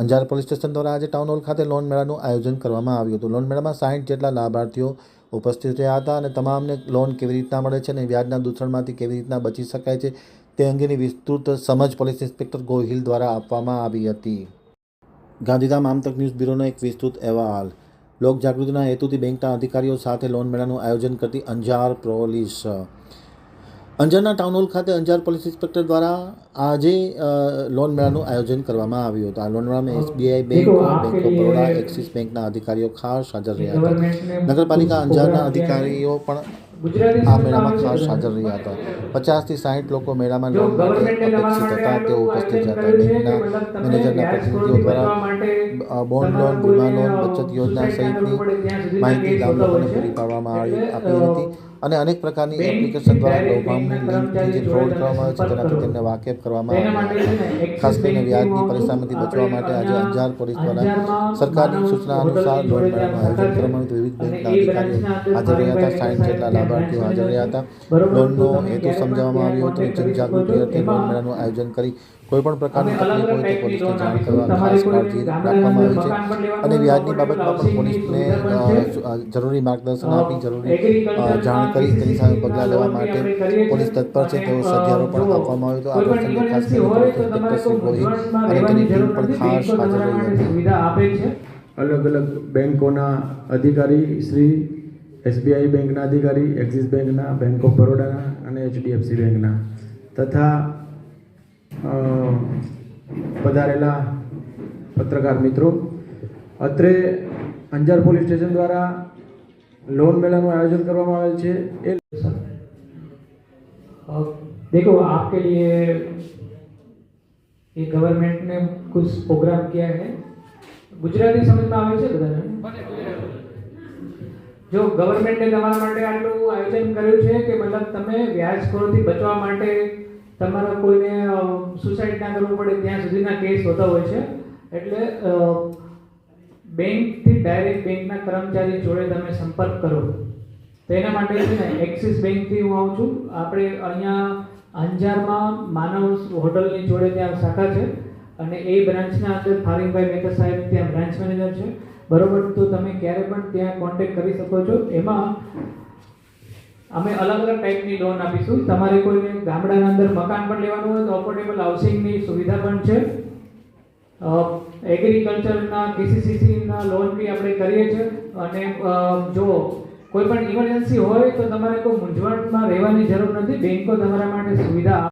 Anjar police station દ્વારા આજે town hall ખાતે લોન મેળાનું આયોજન કરવામાં આવ્યું હતું. લોન મેળામાં સાહીઠ જેટલા લાભાર્થીઓ ઉપસ્થિત રહ્યા હતા અને તમામને લોન કેવી રીતના મળે છે અને વ્યાજના દૂષણમાંથી કેવી રીતના બચી શકાય છે તે અંગેની વિસ્તૃત સમજ પોલીસ ઇન્સ્પેક્ટર ગોહિલ દ્વારા આપવામાં આવી હતી. ગાંધીધામ આમતક ન્યૂઝ બ્યુરોનો એક વિસ્તૃત અહેવાલ. લોકજાગૃતિના હેતુથી બેંકના અધિકારીઓ સાથે લોન મેળાનું આયોજન કરતી અંજાર પોલીસ અંજારના ટાઉન હોલ ખાતે અંજાર પોલીસ ઇન્સ્પેક્ટર દ્વારા આજે લોન મેળાનું આયોજન કરવામાં આવ્યું હતું. આ લોન મેળામાં SBI bank bank of Baroda Axis બેંકના અધિકારીઓ ખાસ હાજર રહ્યા હતા. નગરપાલિકા અંજારના અધિકારીઓ પણ આ મેળામાં ખાસ હાજર રહ્યા હતા. પચાસથી સાઠ લોકો મેળામાં લોન માટે અપેક્ષિત હતા તેઓ ઉપસ્થિત હતા. બેંકના મેનેજરના પ્રતિનિધિઓ દ્વારા બોન્ડ લોન વીમા લોન બચત યોજના સહિતની માહિતી ગામ લોકોને પૂરી પાડવામાં આવી આપી હતી. અને અનેક પ્રકારની એપ્લિકેશન દ્વારા લોભામણી લિંકથી જે ફ્રોડ કરવામાં આવે છે તેનાથી તેમને વાકેફ કરવામાં આવે ખાસ કરીને વ્યાજની પરેશાનીથી બચવા માટે આજે અંજાર પોલીસ દ્વારા સરકારની સૂચના અનુસાર લોન મેળાનું આયોજન કરવામાં વિવિધ બેંકના અધિકારીઓ હાજર રહ્યા હતા. સાઠ જેટલા લાભાર્થીઓ હાજર રહ્યા હતા લોનનો હેતુ સમજાવવામાં આવ્યો હતો જનજાગૃતિ અર્થે લોન મેળાનું આયોજન કરી. કોઈપણ પ્રકારની તકલીફ હોય તો પોલીસને જાણ કરવા ખાસ કાળજી રાખવામાં આવી છે. અને વ્યાજની બાબતમાં પણ પોલીસને જરૂરી માર્ગદર્શન આપી જરૂરી જાણ કરી તેની સામે પગલાં લેવા માટે પોલીસ તત્પર છે તેવો સધિયારો પણ આપવામાં આવ્યો હતો આ પ્રસંગે ખાસ કરીને શ્રી ગોહિલ અને તેની ટીમ પણ ખાસ હાજર રહી હતી. અલગ અલગ બેંકોના અધિકારી શ્રી એસબીઆઈ બેંકના અધિકારી એક્સિસ બેંકના બેંક ઓફ બરોડાના અને એચડીએફસી બેંકના તથા અ, પધારેલા પત્રકાર મિત્રો અત્રે અંજાર પોલીસ સ્ટેશન દ્વારા લોન મેળાનું આયોજન કરવામાં આવેલ છે એ अ, देखो आपके लिए ये गवर्नमेंट ने कुछ प्रोग्राम किया है ગુજરાતી સમજમાં આવે છે બધાને જો ગવર્મેન્ટે તમારા માટે આટલું આયોજન કર્યું છે કે મતલબ તમે વ્યાજખોરોથી બચવા માટે તમારા કોઈને સુસાઇડ ના કરવું પડે ત્યાં સુધીના કેસ હોતા હોય છે. એટલે બેંકથી ડાયરેક્ટ બેંકના કર્મચારી જોડે તમે સંપર્ક કરો. તેના માટે છે ને એક્સિસ બેંકથી હું આવું છું. આપણે અહીંયા અંજારમાં માનવ હોટલની જોડે ત્યાં શાખા છે. અને એ બ્રાન્ચના અંદર ફારિંગભાઈ મહેતા સાહેબ ત્યાં બ્રાન્ચ મેનેજર છે. બરોબર? તો તમે ક્યારે પણ ત્યાં કોન્ટેક્ટ કરી શકો છો. એમાં અમે અલગ અલગ ટાઈપની લોન આપીશું. તમારે કોઈને ગામડાના અંદર મકાન પણ લેવાનું હોય તો અફોર્ડેબલ હાઉસિંગની સુવિધા પણ છે. એગ્રીકલ્ચરના કેસીસીસીના લોન બી આપણે કરીએ છીએ. અને જો કોઈ પણ ઇમરજન્સી હોય તો તમારે કોઈ મૂંઝવણમાં રહેવાની જરૂર નથી. બેન્કો તમારા માટે સુવિધા